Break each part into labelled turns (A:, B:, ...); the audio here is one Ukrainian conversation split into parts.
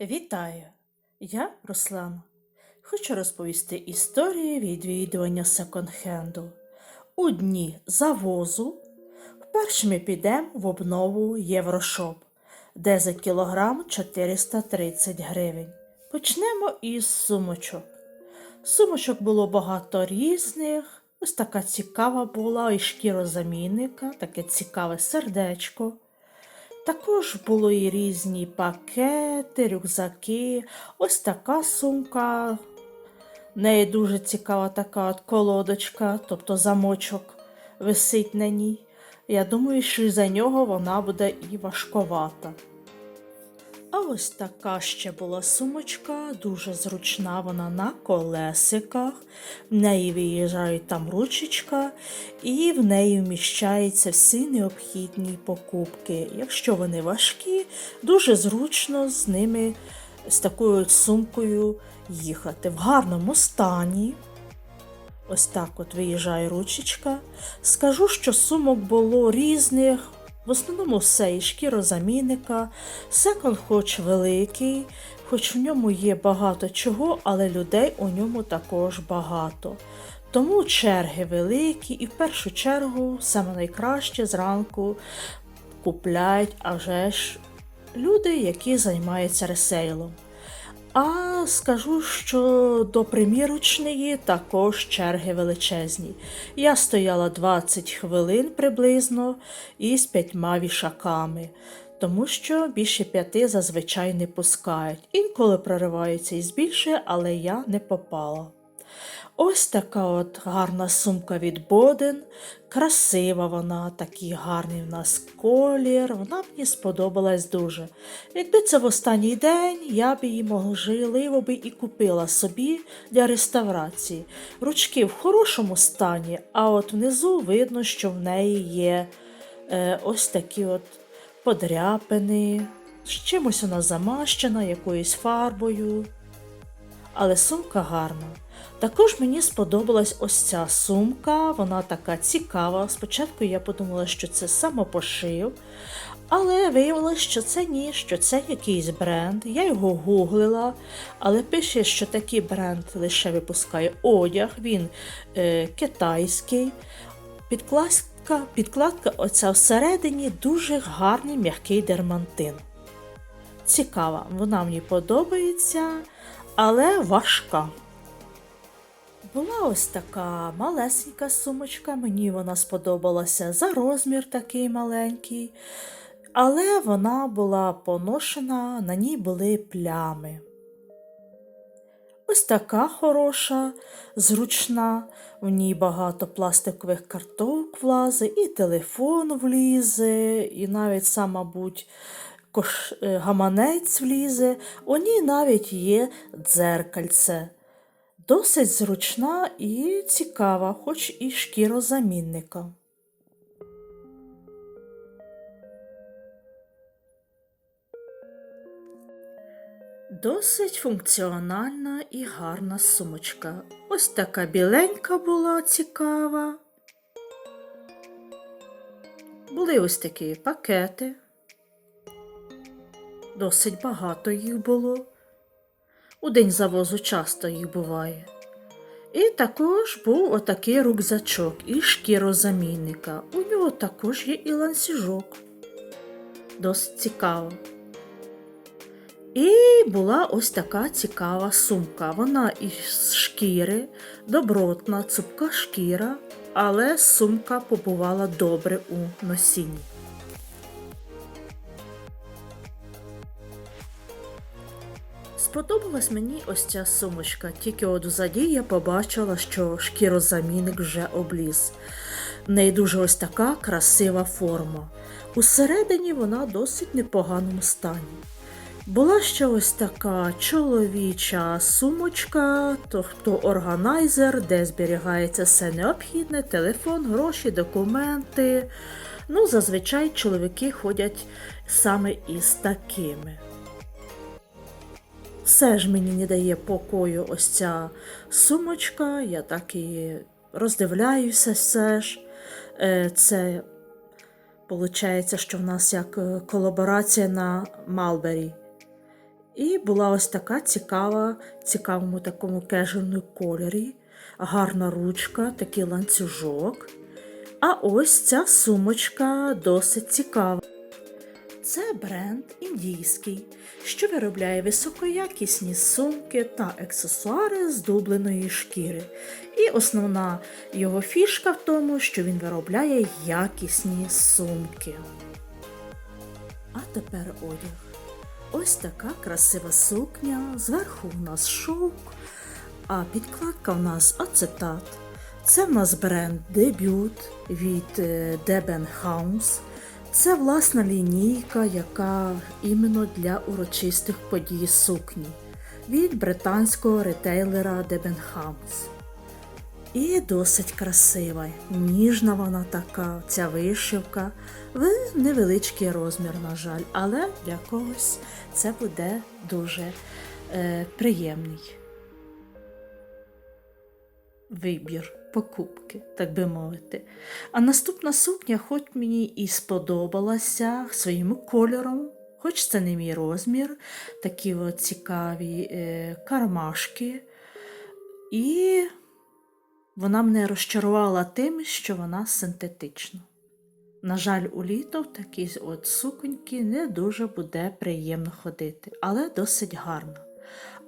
A: Вітаю! Я Руслана. Хочу розповісти історію відвідування секонд-хенду. У дні завозу вперше ми підемо в обнову Єврошоп, де за кілограм 430 гривень. Почнемо із сумочок. Сумочок було багато різних. Ось така цікава була і шкірозамінника, таке цікаве сердечко. Також були і різні пакети, рюкзаки. Ось така сумка. В неї дуже цікава така от колодочка, тобто замочок висить на ній. Я думаю, що за нього вона буде і важковата. А ось така ще була сумочка, дуже зручна вона на колесиках. В неї виїжджає там ручечка, і в неї вміщаються всі необхідні покупки. Якщо вони важкі, дуже зручно з ними, з такою сумкою їхати. В гарному стані. Ось так от виїжджає ручечка. Скажу, що сумок було різних. В основному все і шкірозамінника, секонд хоч великий, хоч в ньому є багато чого, але людей у ньому також багато. Тому черги великі і в першу чергу саме найкраще зранку купляють аж люди, які займаються ресейлом. А скажу, що до примірочної також черги величезні. Я стояла 20 хвилин приблизно із п'ятьма вішаками, тому що більше п'яти зазвичай не пускають. Інколи прориваються і збільшує, але я не попала. Ось така от гарна сумка від Боден. Красива вона, такий гарний в нас колір. Вона мені сподобалась дуже. Якби це в останній день, я б її можливо би і купила собі для реставрації. Ручки в хорошому стані, а от внизу видно, що в неї є е, ось такі от подряпини. З чимось вона замащена, якоюсь фарбою. Але сумка гарна. Також мені сподобалась ось ця сумка, вона така цікава. Спочатку я подумала, що це самопошив, але виявилось, що це ні, що це якийсь бренд. Я його гуглила, але пише, що такий бренд лише випускає одяг, він е, китайський. Підкладка, підкладка оця всередині дуже гарний м'який дермантин. Цікава, вона мені подобається, але важка. Була ось така малесенька сумочка, мені вона сподобалася за розмір такий маленький, але вона була поношена, на ній були плями. Ось така хороша, зручна, в ній багато пластикових карток влазить, і телефон влізе, і навіть сам, мабуть, е, гаманець влізе, у ній навіть є дзеркальце. Досить зручна і цікава, хоч і шкірозамінника. Досить функціональна і гарна сумочка. Ось така біленька була цікава. Були ось такі пакети. Досить багато їх було. У день завозу часто їх буває. І також був отакий рюкзачок із шкірозамінника. У нього також є і ланцюжок. Досить цікаво. І була ось така цікава сумка. Вона із шкіри, добротна, цупка шкіра, але сумка побувала добре у носінні. Сподобалась мені ось ця сумочка, тільки от взаді я побачила, що шкірозамінник вже обліз. В неї дуже ось така красива форма. Усередині вона досить непоганому стані. Була ще ось така чоловіча сумочка, тобто органайзер, де зберігається все необхідне, телефон, гроші, документи. Ну, зазвичай чоловіки ходять саме із такими. Все ж мені не дає покою ось ця сумочка, я так і роздивляюся все ж. Е, Це виходить, що в нас як е, колаборація на Малбері. І була ось така цікава, цікавому такому кежельному кольорі, гарна ручка, такий ланцюжок. А ось ця сумочка досить цікава. Це бренд індійський, що виробляє високоякісні сумки та аксесуари з дубленої шкіри. І основна його фішка в тому, що він виробляє якісні сумки. А тепер одяг. Ось така красива сукня, зверху в нас шовк, а підкладка в нас ацетат. Це в нас бренд дебют від е, Debenhams. Це власна лінійка, яка іменно для урочистих подій сукні від британського ретейлера Debenhams. І досить красива, ніжна вона така, ця вишивка. В невеличкий розмір, на жаль, але для когось це буде дуже е, приємний вибір покупки, так би мовити. А наступна сукня, хоч мені і сподобалася своїм кольором, хоч це не мій розмір, такі от цікаві е, кармашки. І вона мене розчарувала тим, що вона синтетична. На жаль, у літо в такій от суконьки не дуже буде приємно ходити, але досить гарно.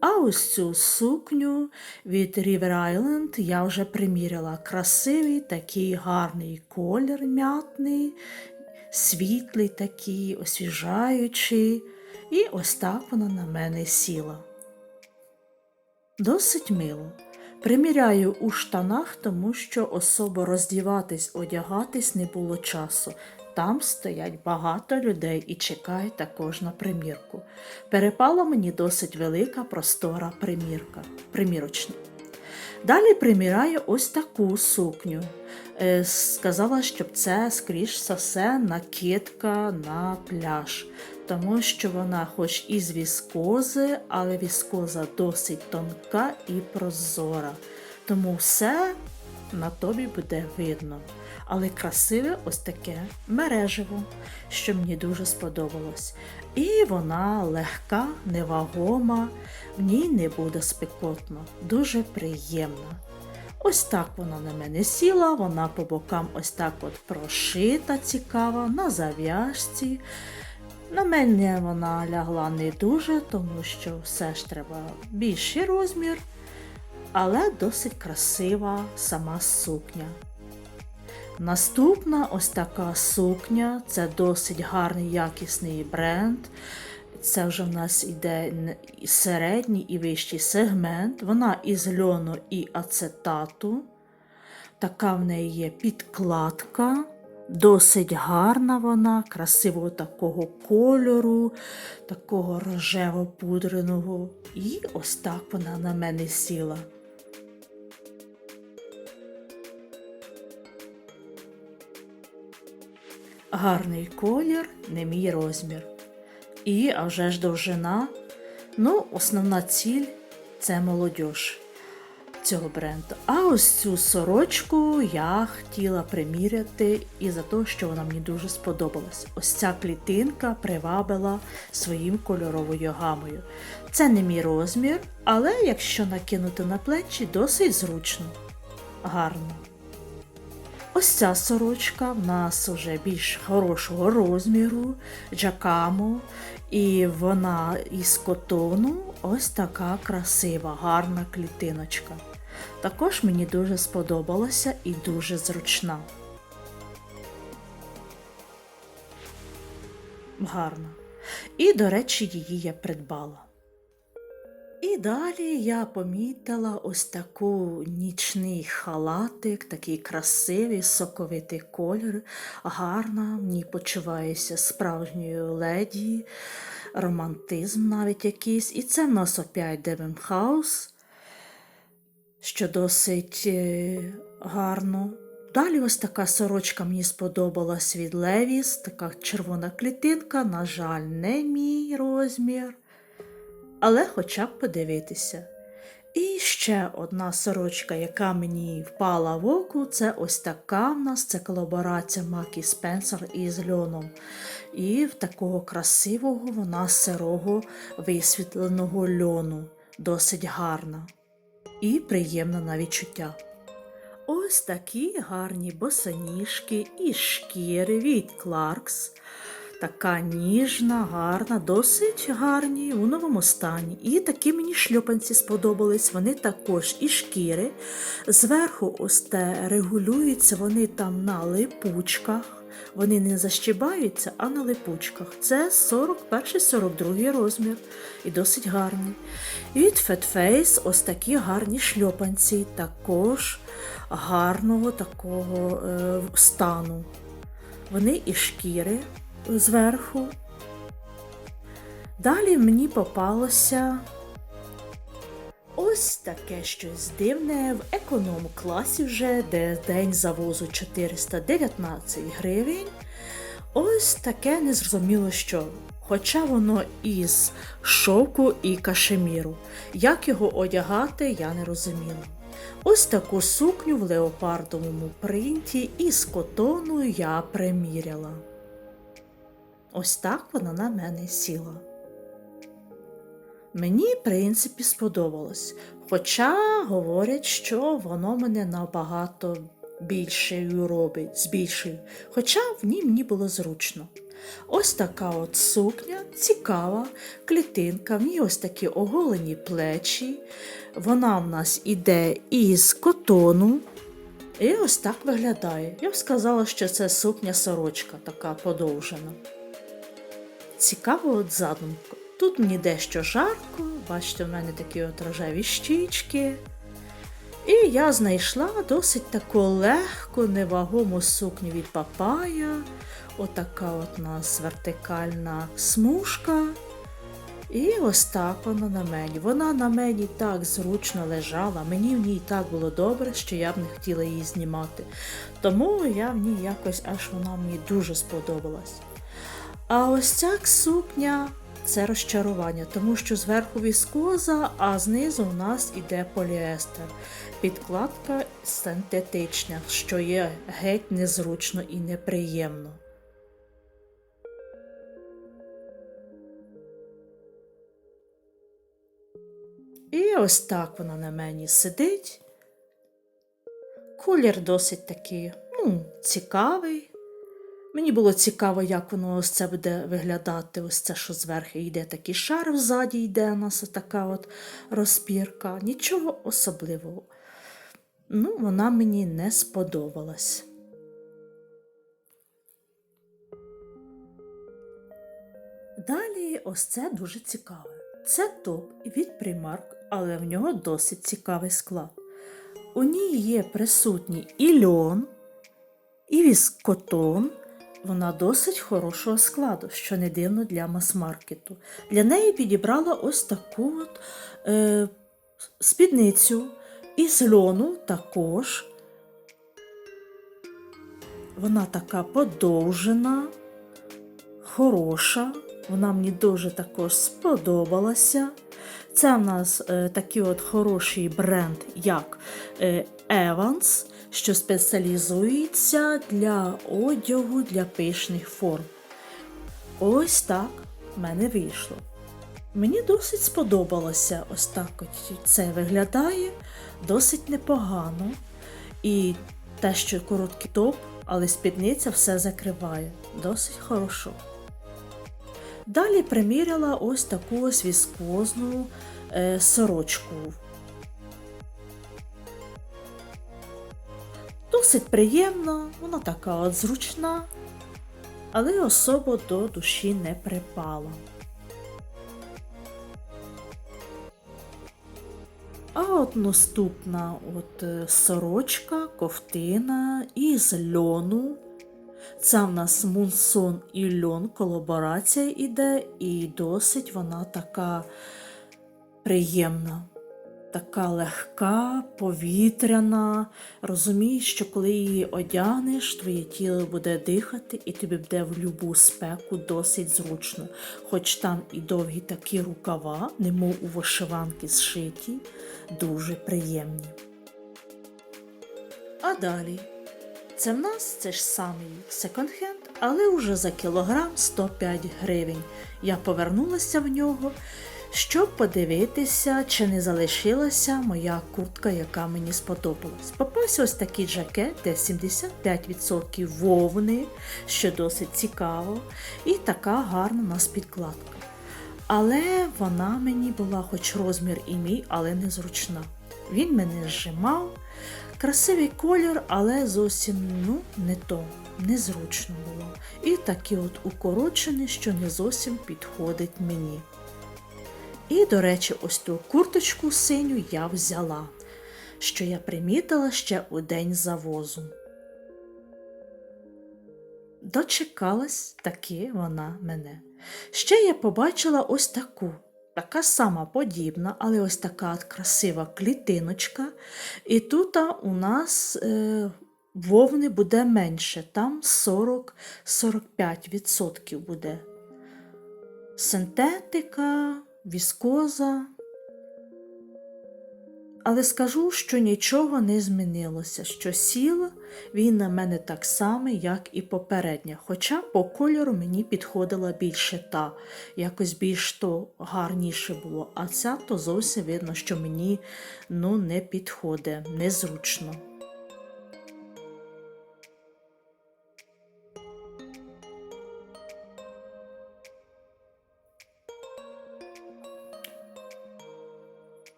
A: А ось цю сукню від River Island я вже приміряла. Красивий такий гарний колір м'ятний, світлий такий, освіжаючий. І ось так вона на мене сіла. Досить мило. Приміряю у штанах, тому що особо роздіватись, одягатись не було часу. Там стоять багато людей і чекають також на примірку. Перепала мені досить велика простора примірка, примірочна. Далі приміряю ось таку сукню. Е, Сказала, щоб це, скоріш за все, накидка на пляж, тому що вона, хоч і з віскози, але віскоза досить тонка і прозора. Тому все на тобі буде видно. Але красиве ось таке мережево, що мені дуже сподобалось. І вона легка, невагома, в ній не буде спекотно, дуже приємна. Ось так вона на мене сіла, вона по бокам ось так от прошита, цікава, на зав'язці. На мене вона лягла не дуже, тому що все ж треба більший розмір, але досить красива сама сукня. Наступна ось така сукня, це досить гарний якісний бренд. Це вже в нас йде середній і вищий сегмент. Вона із льону і ацетату. Така в неї є підкладка. Досить гарна вона, красивого такого кольору, такого рожево-пудреного. І ось так вона на мене сіла. Гарний колір, не мій розмір. І а вже ж довжина. Ну, основна ціль це молодь цього бренду. А ось цю сорочку я хотіла приміряти і за те, що вона мені дуже сподобалась. Ось ця клітинка привабила своїм кольоровою гамою. Це не мій розмір, але якщо накинути на плечі, досить зручно. Гарно. Ось ця сорочка в нас вже більш хорошого розміру, джакамо, і вона із котону ось така красива, гарна клітиночка. Також мені дуже сподобалася і дуже зручна. Гарна. І, до речі, її я придбала. І далі я помітила ось таку нічний халатик, такий красивий, соковитий колір, гарна, в ній почуваюся справжньою леді, романтизм навіть якийсь. І це в нас опять Девен Хаус, що досить е, гарно. Далі ось така сорочка мені сподобалась від Левіс, така червона клітинка, на жаль, не мій розмір але хоча б подивитися. І ще одна сорочка, яка мені впала в око, це ось така в нас це колаборація Макі Спенсер із льоном. І в такого красивого вона сирого висвітленого льону, досить гарна і приємна на відчуття. Ось такі гарні босоніжки із шкіри від Кларкс. Така ніжна, гарна, досить гарні у новому стані. І такі мені шльопанці сподобались. Вони також і шкіри. Зверху ось те регулюються вони там на липучках. Вони не защибаються, а на липучках. Це 41-42 розмір і досить гарні. І від Fat Face ось такі гарні шльопанці, також гарного такого е, стану. Вони і шкіри зверху. Далі мені попалося ось таке щось дивне в економ-класі вже, де день завозу 419 гривень. Ось таке незрозуміло що. Хоча воно із шовку і кашеміру. Як його одягати, я не розуміла. Ось таку сукню в леопардовому принті із котону я приміряла. Ось так вона на мене сіла. Мені, в принципі, сподобалось. Хоча говорять, що воно мене набагато більшою робить, збільшує. Хоча в ній мені було зручно. Ось така от сукня, цікава, клітинка, в ній ось такі оголені плечі. Вона в нас іде із котону. І ось так виглядає. Я б сказала, що це сукня сорочка така подовжена. Цікаво от задумка. Тут мені дещо жарко, бачите, в мене такі от рожеві щічки. І я знайшла досить таку легку, невагому сукню від папая. Отака от у нас вертикальна смужка. І ось так вона на мені. Вона на мені так зручно лежала, мені в ній так було добре, що я б не хотіла її знімати. Тому я в ній якось аж вона мені дуже сподобалась. А ось ця сукня це розчарування, тому що зверху віскоза, а знизу у нас іде поліестер. Підкладка синтетична, що є геть незручно і неприємно. І ось так вона на мені сидить. Колір досить такий, ну, цікавий. Мені було цікаво, як воно ось це буде виглядати. Ось це, що зверху йде такий шар, взаді йде у нас така от розпірка. Нічого особливого. Ну, вона мені не сподобалась. Далі ось це дуже цікаве. Це топ від Primark, але в нього досить цікавий склад. У ній є присутній і льон, і віскотон. Вона досить хорошого складу, що не дивно для мас-маркету. Для неї підібрала ось таку от, е, спідницю із льону також. Вона така подовжена, хороша. Вона мені дуже також сподобалася. Це в нас е, такий от хороший бренд, як е, Evans, що спеціалізується для одягу для пишних форм. Ось так в мене вийшло. Мені досить сподобалося ось так це виглядає досить непогано. І те, що короткий топ, але спідниця все закриває. Досить хорошо. Далі приміряла ось таку ось віскозну е, сорочку. Досить приємна, вона така от зручна, але особо до душі не припала. А от наступна от е, сорочка, ковтина із льону. Це в нас мунсон і льон, колаборація іде, і досить вона така приємна, така легка, повітряна. Розумієш, що коли її одягнеш, твоє тіло буде дихати і тобі буде в любу спеку досить зручно. Хоч там і довгі такі рукава, немов у вишиванки зшиті, дуже приємні. А далі Це в нас це ж самий секонд-хенд, але вже за кілограм 105 гривень. Я повернулася в нього, щоб подивитися, чи не залишилася моя куртка, яка мені сподобалась. Попався ось такий жакет, де 75% вовни, що досить цікаво, і така гарна у нас підкладка. Але вона мені була хоч розмір і мій, але незручна. Він мене зжимав. Красивий колір, але зовсім ну, не то, незручно було. І такий от укорочений, що не зовсім підходить мені. І, до речі, ось ту курточку синю я взяла, що я примітила ще у день завозу. Дочекалась таки вона мене. Ще я побачила ось таку, така сама подібна, але ось така красива клітиночка. І тут у нас е, вовни буде менше, там 40-45% буде. Синтетика, віскоза. Але скажу, що нічого не змінилося, що сіл він на мене так само, як і попередня. Хоча по кольору мені підходила більше та, якось більш то гарніше було. А ця то зовсім видно, що мені ну, не підходить, незручно.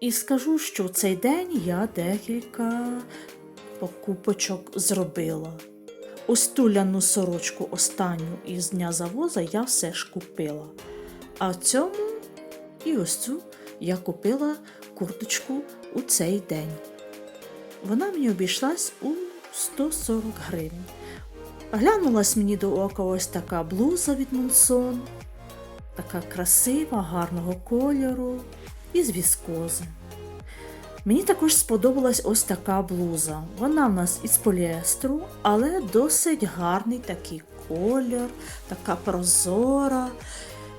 A: І скажу, що в цей день я декілька покупочок зробила. Ось ту сорочку останню із дня завоза я все ж купила. А цьому і ось цю я купила курточку у цей день. Вона мені обійшлась у 140 гривень. Глянулась мені до ока ось така блуза від Монсон, така красива, гарного кольору із віскози. Мені також сподобалась ось така блуза. Вона в нас із поліестру, але досить гарний такий колір, така прозора.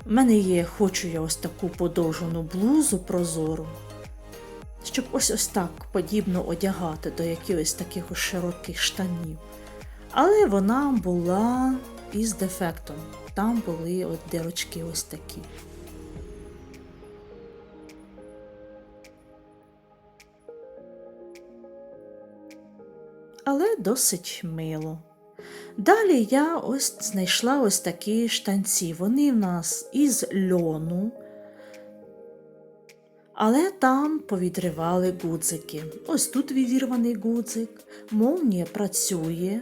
A: У мене є, хочу я ось таку подовжену блузу прозору, щоб ось ось так подібно одягати до якихось таких широких штанів. Але вона була із дефектом. Там були от дирочки ось такі. Але досить мило. Далі я ось знайшла ось такі штанці. Вони в нас із льону, але там повідривали гудзики. Ось тут відірваний гудзик, молнія працює.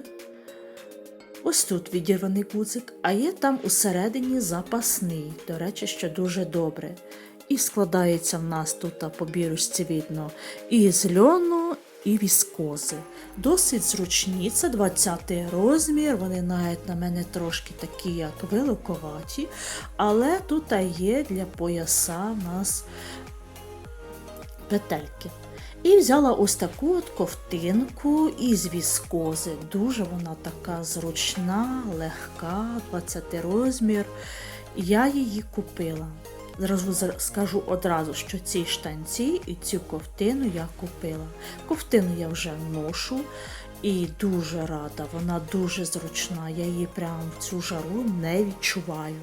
A: Ось тут відірваний гудзик, а є там усередині запасний, до речі, що дуже добре. І складається в нас тут по бірочці видно і з льону, і віскози. Досить зручні, це 20 розмір, вони навіть на мене трошки такі, як великоваті, але тут є для пояса в нас петельки. І взяла ось таку от ковтинку із віскози. Дуже вона така зручна, легка, 20 розмір. Я її купила. Зразу скажу одразу, що ці штанці і цю ковтину я купила. Ковтину я вже ношу і дуже рада, вона дуже зручна, я її прямо в цю жару не відчуваю.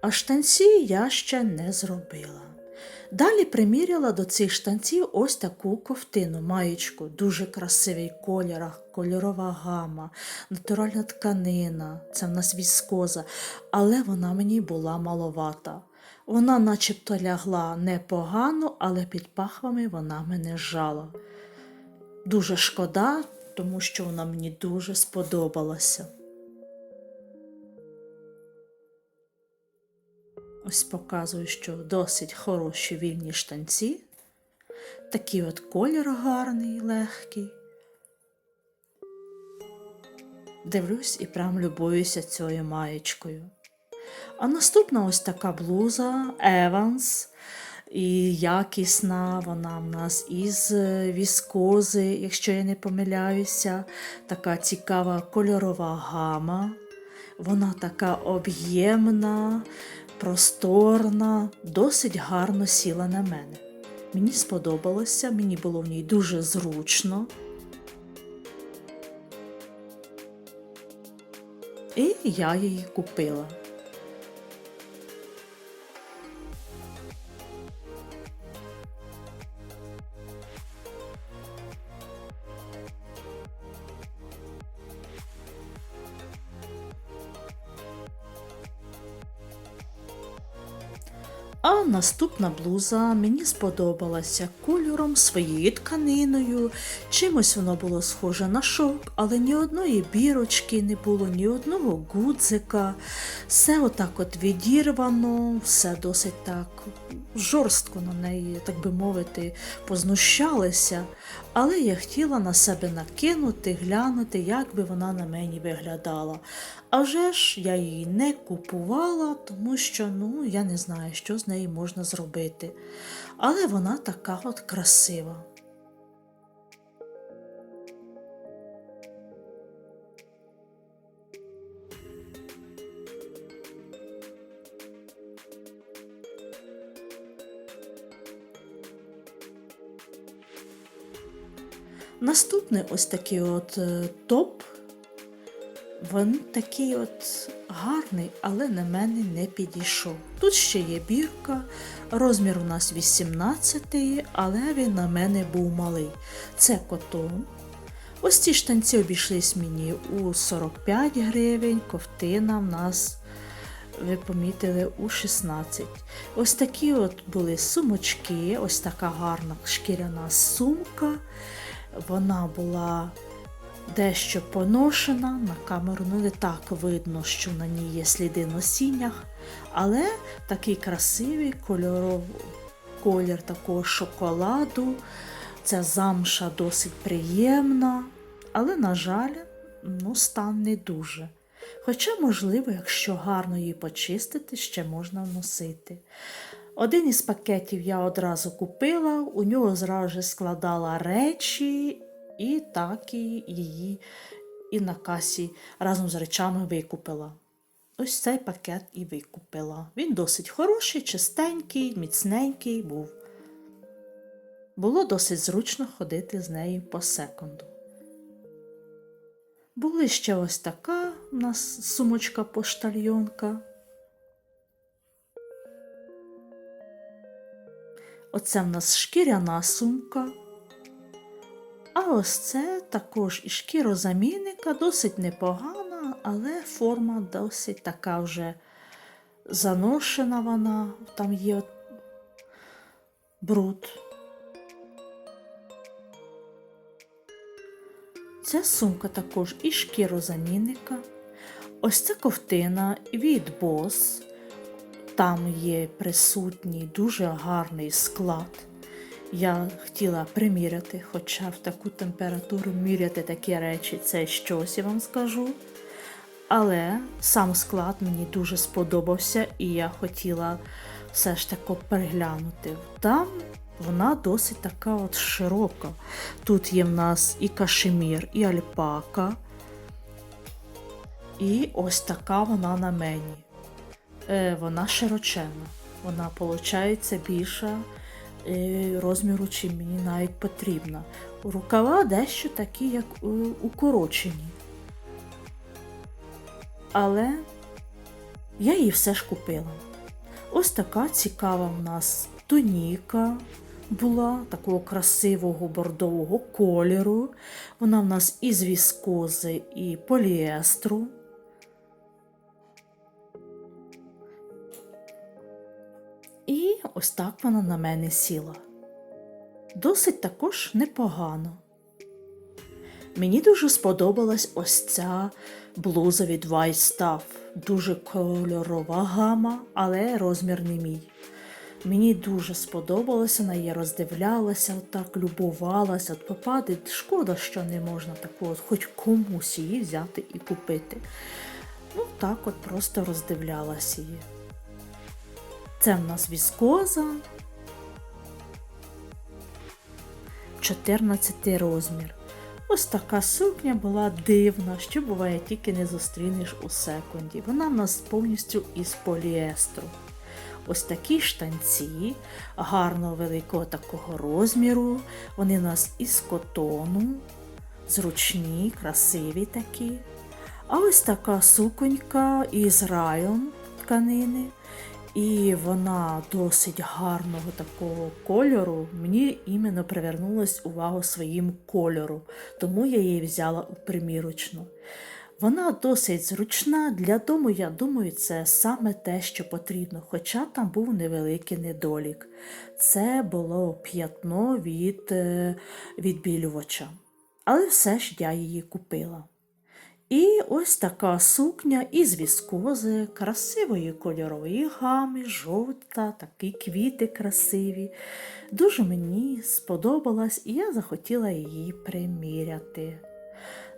A: А штанці я ще не зробила. Далі приміряла до цих штанців ось таку ковтину, маєчку, дуже красивий колір, кольорова гама, натуральна тканина, це в нас віскоза, але вона мені була маловата. Вона начебто лягла непогано, але під пахвами вона мене жала. Дуже шкода, тому що вона мені дуже сподобалася. Ось показую, що досить хороші вільні штанці. Такий от колір гарний, легкий. Дивлюсь і прям любуюся цією маєчкою. А наступна ось така блуза Evans. І якісна, вона в нас із віскози, якщо я не помиляюся, така цікава кольорова гама. Вона така об'ємна, просторна, досить гарно сіла на мене. Мені сподобалося, мені було в ній дуже зручно. І я її купила. Наступна блуза мені сподобалася кольором, своєю тканиною. Чимось воно було схоже на шовк, але ні одної бірочки не було, ні одного гудзика. Все отак от відірвано, все досить так жорстко на неї, так би мовити, познущалися. Але я хотіла на себе накинути, глянути, як би вона на мені виглядала. А вже ж я її не купувала, тому що ну, я не знаю, що з нею можна зробити. Але вона така от красива. Наступний ось такий от е, топ. Він такий от гарний, але на мене не підійшов. Тут ще є бірка, розмір у нас 18, але він на мене був малий. Це котон. Ось ці штанці обійшлись мені у 45 гривень, ковтина в нас, ви помітили, у 16. Ось такі от були сумочки, ось така гарна шкіряна сумка. Вона була дещо поношена на камеру, ну не так видно, що на ній є сліди носіння, але такий красивий кольоров... колір такого шоколаду. Ця замша досить приємна, але, на жаль, ну, стан не дуже. Хоча, можливо, якщо гарно її почистити, ще можна носити. Один із пакетів я одразу купила, у нього зразу ж складала речі, і так і її і на касі разом з речами викупила. Ось цей пакет і викупила. Він досить хороший, чистенький, міцненький був. Було досить зручно ходити з нею по секунду. Були ще ось така у нас сумочка Оце в нас шкіряна сумка. А ось це також і шкірозамінника, досить непогана, але форма досить така вже заношена вона, там є бруд. Ця сумка також і шкірозамінника. Ось ця ковтина від Boss. Там є присутній дуже гарний склад. Я хотіла приміряти, хоча в таку температуру міряти такі речі це щось, я вам скажу. Але сам склад мені дуже сподобався, і я хотіла все ж таки переглянути. Там вона досить така от широка. Тут є в нас і кашемір, і альпака. І ось така вона на мені. Е, Вона широченна. Вона, виходить, більша е, розміру, чим мені навіть потрібно. Рукава дещо такі, як укорочені. Але я її все ж купила. Ось така цікава в нас туніка була такого красивого бордового кольору. Вона в нас із віскози і поліестру. Ось так вона на мене сіла. Досить також непогано. Мені дуже сподобалась ось ця блуза від White Stuff. Дуже кольорова гама, але розмір не мій. Мені дуже сподобалося, на її роздивлялася, так любувалася. От попаде, шкода, що не можна таку, от хоч комусь її взяти і купити. Ну, так от просто роздивлялася її. Це в нас віскоза. 14 розмір. Ось така сукня була дивна, що буває, тільки не зустрінеш у секунді. Вона в нас повністю із поліестру. ось такі штанці, гарного великого такого розміру. Вони у нас із котону, зручні, красиві такі. А ось така суконька із район тканини. І вона досить гарного такого кольору. Мені іменно привернулась увагу своїм кольором, тому я її взяла у примірочну. Вона досить зручна для дому, я думаю, це саме те, що потрібно, хоча там був невеликий недолік. Це було п'ятно від е, відбілювача. Але все ж я її купила. І ось така сукня із віскози, красивої кольорової гами, жовта, такі квіти красиві. Дуже мені сподобалась, і я захотіла її приміряти.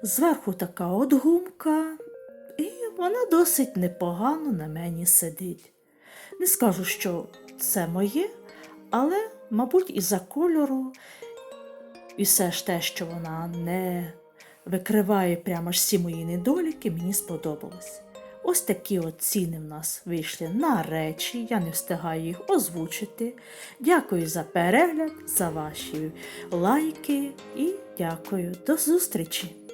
A: Зверху така от гумка, і вона досить непогано на мені сидить. Не скажу, що це моє, але, мабуть, із-за кольору, і все ж те, що вона не викриває прямо ж всі мої недоліки, мені сподобалось. Ось такі от ціни в нас вийшли на речі, я не встигаю їх озвучити. Дякую за перегляд, за ваші лайки і дякую. До зустрічі!